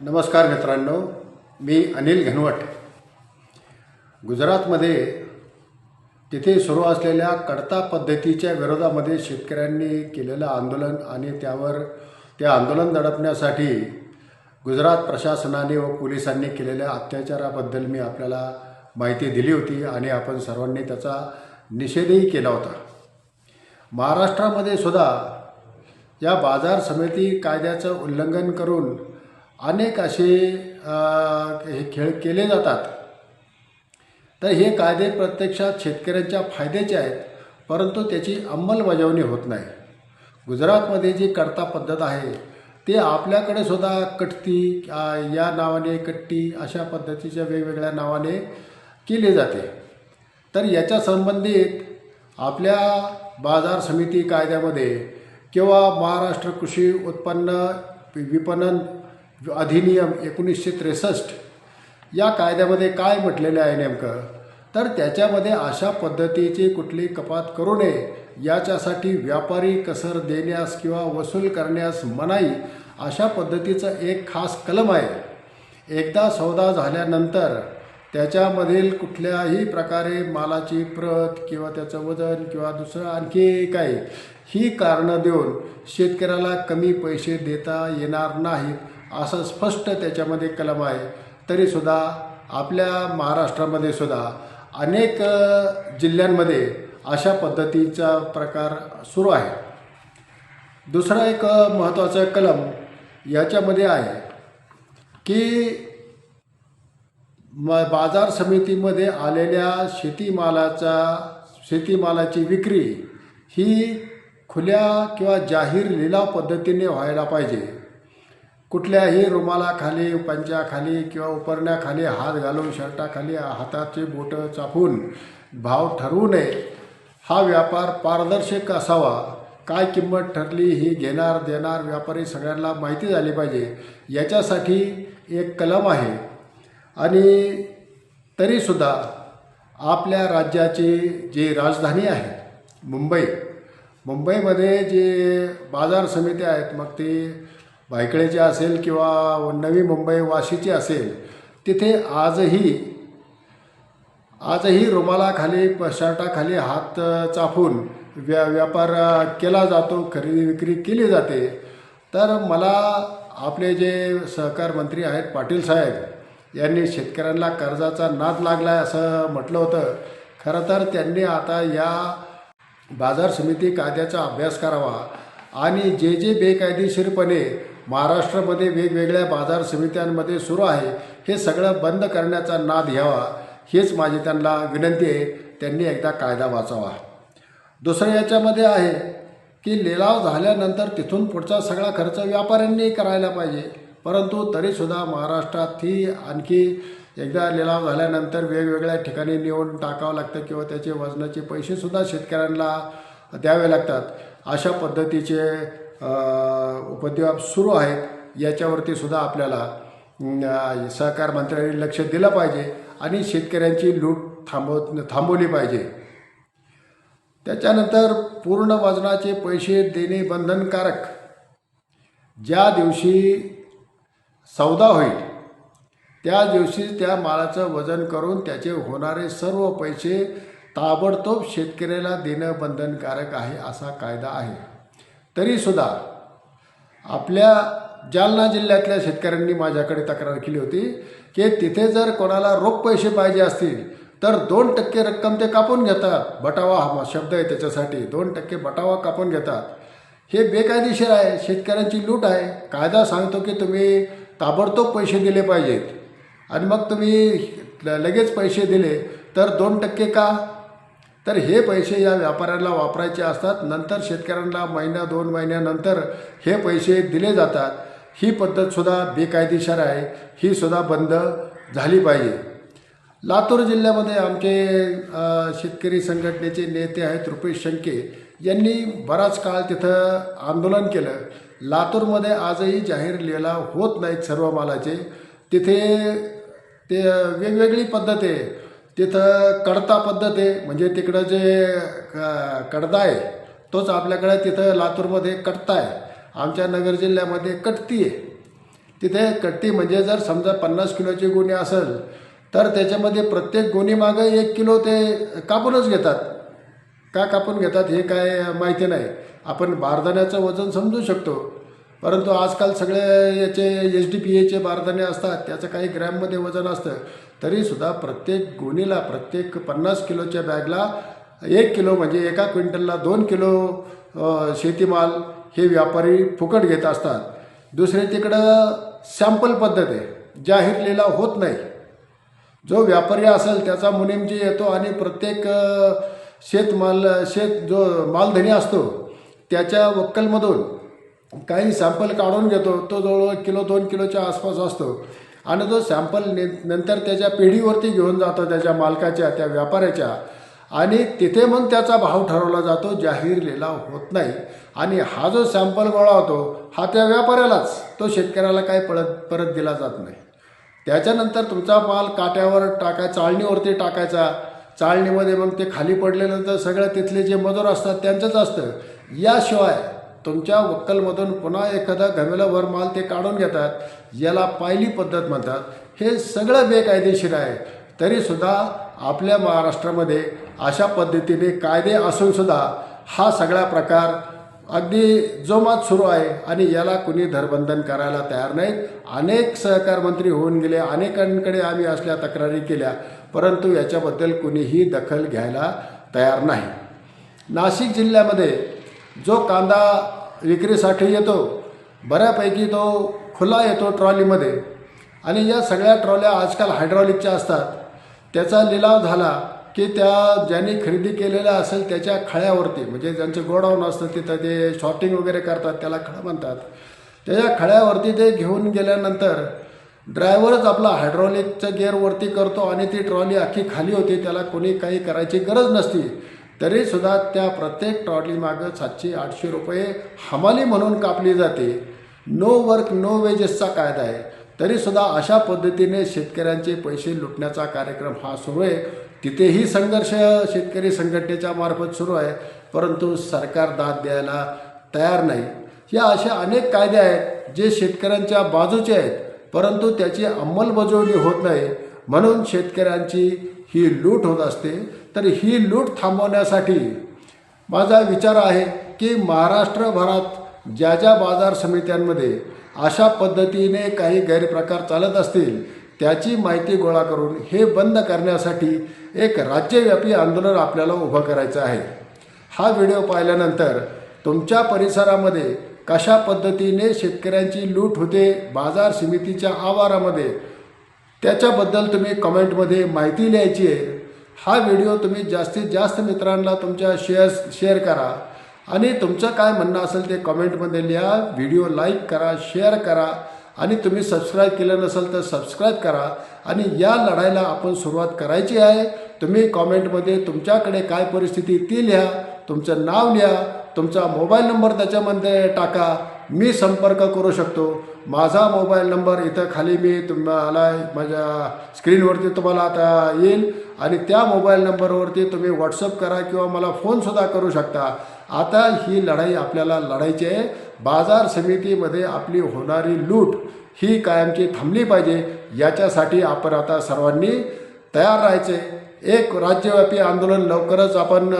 नमस्कार मित्रांनो मी अनिल घनवट. गुजरातमध्ये तिथे सुरू असलेल्या कडता पद्धतीच्या विरोधामध्ये शेतकऱ्यांनी केलेलं आंदोलन आणि त्यावर ते आंदोलन दडपण्यासाठी गुजरात प्रशासनाने व पोलिसांनी केलेल्या अत्याचाराबद्दल मी आपल्याला माहिती दिली होती आणि आपण सर्वांनी त्याचा निषेधही केला होता. महाराष्ट्रामध्ये सुद्धा या बाजार समिती कायद्याचं उल्लंघन करून अनेक असे हे खेळ केले जातात. तर हे कायदे प्रत्यक्षात शेतकऱ्यांच्या फायद्याचे आहेत परंतु त्याची अंमलबजावणी होत नाही. गुजरातमध्ये जी करता पद्धत आहे ते आपल्याकडे सुद्धा कटती या नावाने कट्टी अशा पद्धतीच्या वेगवेगळ्या नावाने केली जाते. तर याच्या संबंधित आपल्या बाजार समिती कायद्यामध्ये किंवा महाराष्ट्र कृषी उत्पन्न विपणन अधिनियम एकोणीसशे त्रेसष्ट या कायद्यामध्ये काय म्हटलेलं आहे नेमकं तर त्याच्यामध्ये अशा पद्धतीची कुठली कपात करू नये याच्यासाठी व्यापारी कसर देण्यास किंवा वसूल करण्यास मनाई अशा पद्धतीचं एक खास कलम आहे. एकदा सौदा झाल्यानंतर त्याच्यामधील कुठल्याही प्रकारे मालाची प्रत किंवा त्याचं वजन किंवा दुसरं आणखी काही ही कारणं देऊन शेतकऱ्याला कमी पैसे देता येणार नाहीत. असं स्पष्ट त्याच्यामध्ये कलम आहे. तरीसुद्धा आपल्या महाराष्ट्रामध्ये सुद्धा अनेक जिल्ह्यांमध्ये अशा पद्धतीचा प्रकार सुरू आहे. दुसरा एक महत्त्वाचा कलम याच्यामध्ये आहे की म बाजार समितीमध्ये आलेल्या शेतीमालाचा शेतीमालाची विक्री ही खुल्या किंवा जाहीर लिलाव पद्धतीने व्हायला पाहिजे. कुठल्याही रुमालाखाली पंचाखाली किंवा उपरण्याखाली हात घालून शर्टाखाली हाताचे बोटं चापून भाव ठरवू नये. हा व्यापार पारदर्शक असावा. काय किंमत ठरली ही घेणार देणार व्यापारी सगळ्यांना माहिती झाली पाहिजे. याच्यासाठी एक कलम आहे. आणि तरीसुद्धा आपल्या राज्याची जी राजधानी आहे मुंबई. मुंबईमध्ये जे बाजार समित्या आहेत मग ते भायखळेची असेल किंवा नवी मुंबई वाशीची असेल तिथे आजही आजही रुमालाखाली प शर्टाखाली हात चापून व्या व्यापार केला जातो खरेदी विक्री केली जाते. तर मला आपले जे सहकार मंत्री आहेत पाटील साहेब यांनी शेतकऱ्यांना कर्जाचा नाद लागला आहे असं म्हटलं होतं. खरं तर त्यांनी आता या बाजार समिती कायद्याचा अभ्यास करावा आणि जे जे बेकायदेशीरपणे महाराष्ट्रामध्ये वेगवेगळ्या बाजार समित्यांमध्ये सुरू आहे. हे सगळं बंद करण्याचा नाद घ्यावा हेच माझी त्यांना विनंती आहे. त्यांनी एकदा कायदा वाचावा. दुसरं याच्यामध्ये आहे की लिलाव झाल्यानंतर तिथून पुढचा सगळा खर्च व्यापाऱ्यांनी करायला पाहिजे. परंतु तरीसुद्धा महाराष्ट्रात ही आणखी एकदा लिलाव झाल्यानंतर वेगवेगळ्या ठिकाणी नेऊन टाकावं लागतं किंवा त्याचे वजनाचे पैसेसुद्धा शेतकऱ्यांना द्यावे लागतात. अशा पद्धतीचे उपद्व्याप सुरू आहेत याच्यावरती सुद्धा आपल्याला सहकार मंत्र्यांनी लक्ष दिलं पाहिजे आणि शेतकऱ्यांची लूट थांबव थांबवली पाहिजे. त्याच्यानंतर पूर्ण वजनाचे पैसे देणे बंधनकारक. ज्या दिवशी सौदा होईल त्या दिवशी त्या मालाचं वजन करून त्याचे होणारे सर्व पैसे ताबडतोब शेतकऱ्याला देणं बंधनकारक आहे असा कायदा आहे. तरीसुद्धा आपल्या जालना जिल्ह्यातल्या शेतकऱ्यांनी माझ्याकडे तक्रार केली होती की तिथे जर कोणाला रोख पैसे पाहिजे असतील तर दोन टक्के रक्कम ते कापून घेतात. बटावा हा शब्द आहे त्याच्यासाठी. दोन टक्के बटावा कापून घेतात. हे बेकायदेशीर आहे. शेतकऱ्यांची लूट आहे. कायदा सांगतो की तुम्ही ताबडतोब पैसे दिले पाहिजेत. आणि मग तुम्ही लगेच पैसे दिले तर दोन टक्के का? तर हे पैसे या व्यापाऱ्यांना वापरायचे असतात नंतर शेतकऱ्यांना महिना दोन महिन्यानंतर हे पैसे दिले जातात. ही पद्धतसुद्धा बेकायदेशीर आहे. ही सुद्धा बंद झाली पाहिजे. लातूर जिल्ह्यामध्ये आमचे शेतकरी संघटनेचे नेते आहेत रुपेश शंके यांनी बराच काळ तिथं आंदोलन केलं. लातूरमध्ये आजही जाहीर लिलाव होत नाहीत सर्व मालाचे. तिथे ते वेगवेगळी पद्धत आहे तिथं कडता पद्धत आहे. म्हणजे तिकडं जे क- कडदा आहे तोच आपल्याकडे तिथं लातूरमध्ये कटता आहे. आमच्या नगर जिल्ह्यामध्ये कटती आहे. तिथे कट्टी म्हणजे जर समजा पन्नास किलोची गुन्हे असेल तर त्याच्यामध्ये प्रत्येक गोणीमागं एक किलो ते कापूनच घेतात. का कापून घेतात हे काय माहिती नाही. आपण बारदाण्याचं वजन समजू शकतो. परंतु आजकाल सगळे याचे एच डी पी एचे बारदाने असतात त्याचं काही ग्रॅममध्ये वजन असतं तरीसुद्धा प्रत्येक गोणीला प्रत्येक पन्नास किलोच्या बॅगला एक किलो म्हणजे एका क्विंटलला दोन किलो शेतीमाल हे व्यापारी फुकट घेत असतात. दुसरे तिकडं सॅम्पल पद्धत आहे जाहीर लिलाव होत नाही. जो व्यापारी असेल त्याचा मुनिमजी येतो आणि प्रत्येक शेतमाल शेत जो मालधनी असतो त्याच्या वक्कलमधून काही सॅम्पल काढून घेतो. तो जवळजवळ किलो दोन किलोच्या आसपास असतो. आणि तो सॅम्पल ने नंतर त्याच्या पिढीवरती घेऊन जातो त्याच्या मालकाच्या त्या व्यापाऱ्याच्या. आणि तिथे मग त्याचा भाव ठरवला जातो जाहीर लिलाव होत नाही. आणि हा जो सॅम्पल गोळा होतो हा त्या व्यापाऱ्यालाच. तो शेतकऱ्याला काही परत परत दिला जात नाही. त्याच्यानंतर तुमचा माल काट्यावर टाकाय चाळणीवरती टाकायचा. चाळणीमध्ये मग ते खाली पडल्यानंतर सगळं तिथले जे मजूर असतात त्यांचंच असतं. याशिवाय तुमच्या वक्कलमधून पुन्हा एखादा घमेलाभर माल ते काढून घेतात. याला पायली पद्धत म्हणतात. हे सगळं बेकायदेशीर आहे. तरीसुद्धा आपल्या महाराष्ट्रामध्ये अशा पद्धतीने कायदे असूनसुद्धा हा सगळा प्रकार अगदी जोमात सुरू आहे आणि याला कुणी धरबंधन करायला तयार नाहीत. अनेक सहकार मंत्री होऊन गेले अनेकांकडे आम्ही असल्या तक्रारी केल्या परंतु याच्याबद्दल कुणीही दखल घ्यायला तयार नाही. नाशिक जिल्ह्यामध्ये जो कांदा विक्रीसाठी येतो बऱ्यापैकी तो खुला येतो ट्रॉलीमध्ये. आणि या सगळ्या ट्रॉल्या आजकाल हायड्रॉलिकच्या असतात. त्याचा लिलाव झाला की त्या ज्यांनी खरेदी केलेल्या असेल त्याच्या खळ्यावरती म्हणजे ज्यांचं गोडाऊन असतं तिथं ते शॉर्टिंग वगैरे करतात त्याला खळं म्हणतात. त्याच्या खळ्यावरती ते घेऊन गेल्यानंतर ड्रायव्हरच आपला हायड्रॉलिकचं गिअरवरती करतो आणि ती ट्रॉली अख्खी खाली होती त्याला कोणी काही करायची गरज नसती. तरीसुद्धा त्या प्रत्येक ट्रॉलीमागं सातशे आठशे रुपये हमाली म्हणून कापली जाते. नो वर्क नो वेजेसचा कायदा आहे. तरीसुद्धा अशा पद्धतीने शेतकऱ्यांचे पैसे लुटण्याचा कार्यक्रम हा सुरू आहे. तिथेही संघर्ष शेतकरी संघटनेच्या मार्फत सुरू आहे. परंतु सरकार दाद द्यायला तयार नाही. या अशा अनेक कायदे आहेत जे शेतकऱ्यांच्या बाजूचे आहेत. परंतु त्याची अंमलबजावणी होत नाही. म्हणून शेतकऱ्यांची ही लूट होत असते. तर ही लूट थांबवण्यासाठी माझा विचार आहे की महाराष्ट्रभरात ज्या ज्या बाजार समित्यांमध्ये अशा पद्धतीने काही गैरप्रकार चालत असतील त्याची माहिती गोळा करून हे बंद करण्यासाठी एक राज्यव्यापी आंदोलन आपल्याला उभं करायचं आहे. हा व्हिडिओ पाहिल्यानंतर तुमच्या परिसरामध्ये कशा पद्धतीने शेतकऱ्यांची लूट होते बाजार समितीच्या आवारामध्ये त्याच्याबद्दल तुम्ही कमेंटमध्ये माहिती लिहायची आहे. हा व्हिडिओ तुम्ही जास्तीत जास्त मित्रांना तुमच्या शेअर शेअर करा. आणि तुमचं काय म्हणणं असेल ते कमेंटमध्ये लिहा. व्हिडिओ लाईक करा शेअर करा. आणि तुम्ही सबस्क्राईब केलं नसेल तर सबस्क्राईब करा. आणि या लढाईला आपण सुरुवात करायची आहे. तुम्ही कॉमेंटमध्ये तुमच्याकडे काय परिस्थिती ती लिहा. तुमचं नाव लिहा. तुमचा मोबाईल नंबर त्याच्यामध्ये टाका. मी संपर्क करू शकतो. माझा मोबाईल नंबर इथं खाली मी तुम्हाला माझ्या स्क्रीनवरती तुम्हाला आता येईल आणि त्या मोबाईल नंबरवरती तुम्ही व्हॉट्सअप करा किंवा मला फोनसुद्धा करू शकता. आता ही लढाई आपल्याला लढायची आहे. बाजार समितीमध्ये आपली होणारी लूट ही कायमची थांबली पाहिजे. याच्यासाठी आपण आता सर्वांनी तयार राहायचे. एक राज्यव्यापी आंदोलन लवकरच आपण